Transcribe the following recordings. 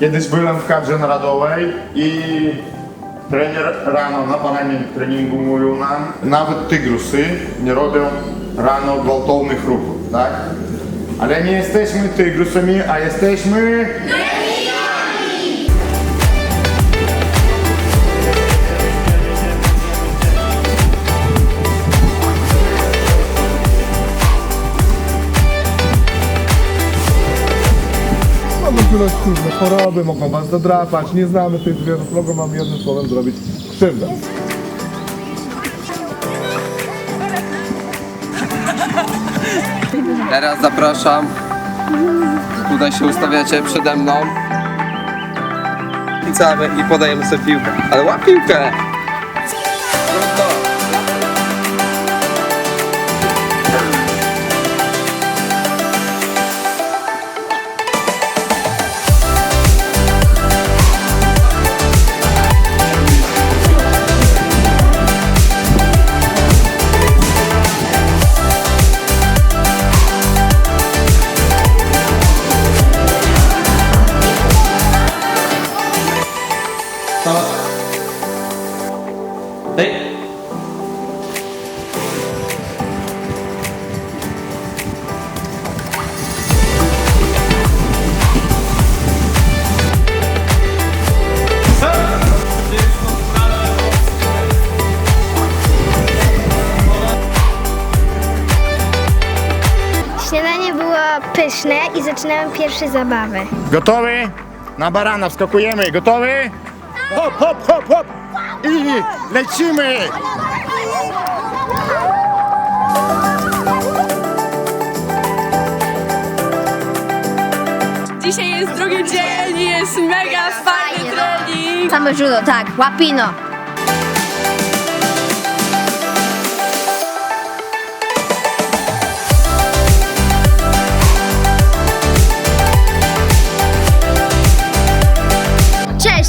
Kiedyś byłem w kadrze narodowej i trener rano na paranie treningu mówił nam, nawet tygrusy nie robią rano gwałtownych ruchów, tak? Ale nie jesteśmy tygrusami, a jesteśmy... Tyle różne choroby, mogą was zadrapać, nie znamy tych zwierząt, mogą wam jednym słowem zrobić krzywdę. Teraz zapraszam. Tutaj się ustawiacie przede mną. Picamy i podajemy sobie piłkę. Ale łap piłkę! Śniadanie było pyszne i zaczynałem pierwsze zabawy. Gotowy? Na barana wskakujemy, gotowy? Hop, hop, hop, hop! I lecimy! Dzisiaj jest drugi dzień jest mega fajny trening. Same judo, tak, łapino.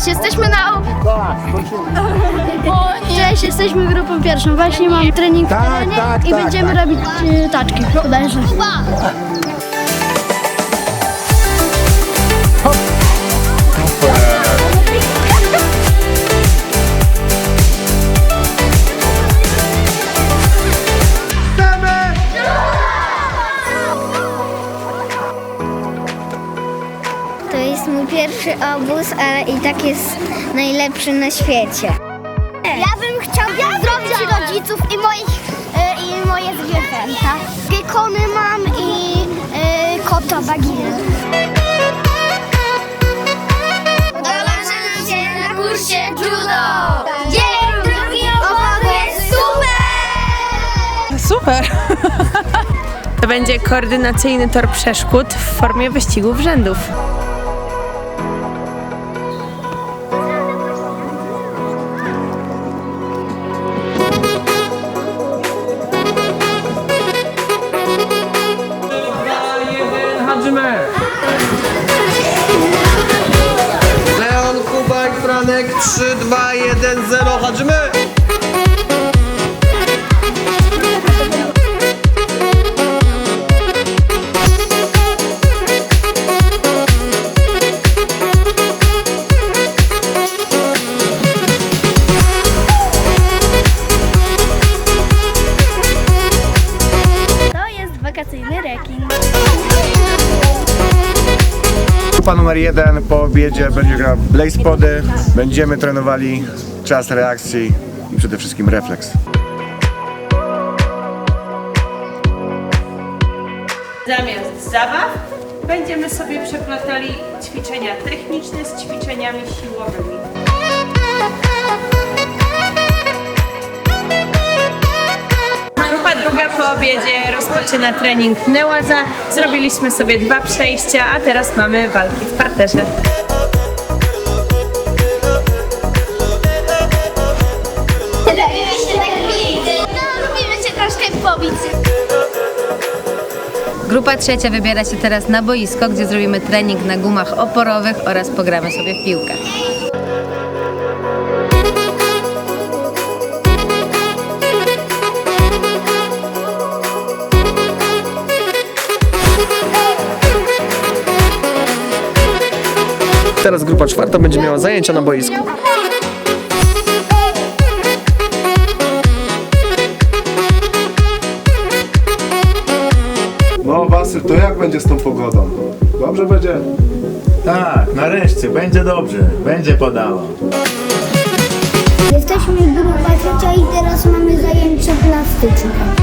Cześć, jesteśmy na... Cześć, jesteśmy grupą pierwszą. Właśnie mam trening w Tak, terenie tak, i tak, będziemy tak. robić y, taczki. Bodajże. Pierwszy obóz, ale i tak jest najlepszy na świecie. Ja bym chciał pozdrowić rodziców i moich e, i moje zwierzęta. Gekony mam i e, kota. Dołączymy się na kursie judo! Dzień drugi super! Super! To będzie koordynacyjny tor przeszkód w formie wyścigów rzędów. Leon, Kubek, Franek, 3, 2, 1, 0, chodzimy! Grupa numer jeden po obiedzie będzie grała Blaze Pody. Będziemy trenowali czas reakcji i przede wszystkim refleks. Zamiast zabaw będziemy sobie przeplatali ćwiczenia techniczne z ćwiczeniami siłowymi. Druga po obiedzie rozpoczyna trening nełaza. Zrobiliśmy sobie dwa przejścia, a teraz mamy walki w parterze. Grupa trzecia wybiera się teraz na boisko, gdzie zrobimy trening na gumach oporowych oraz pogramy sobie w piłkę. Teraz grupa czwarta będzie miała zajęcia na boisku. No Wasyl, to jak będzie z tą pogodą? Dobrze będzie? Tak, nareszcie, będzie dobrze, będzie padało. Jesteśmy grupa trzecia i teraz mamy zajęcia plastyczne.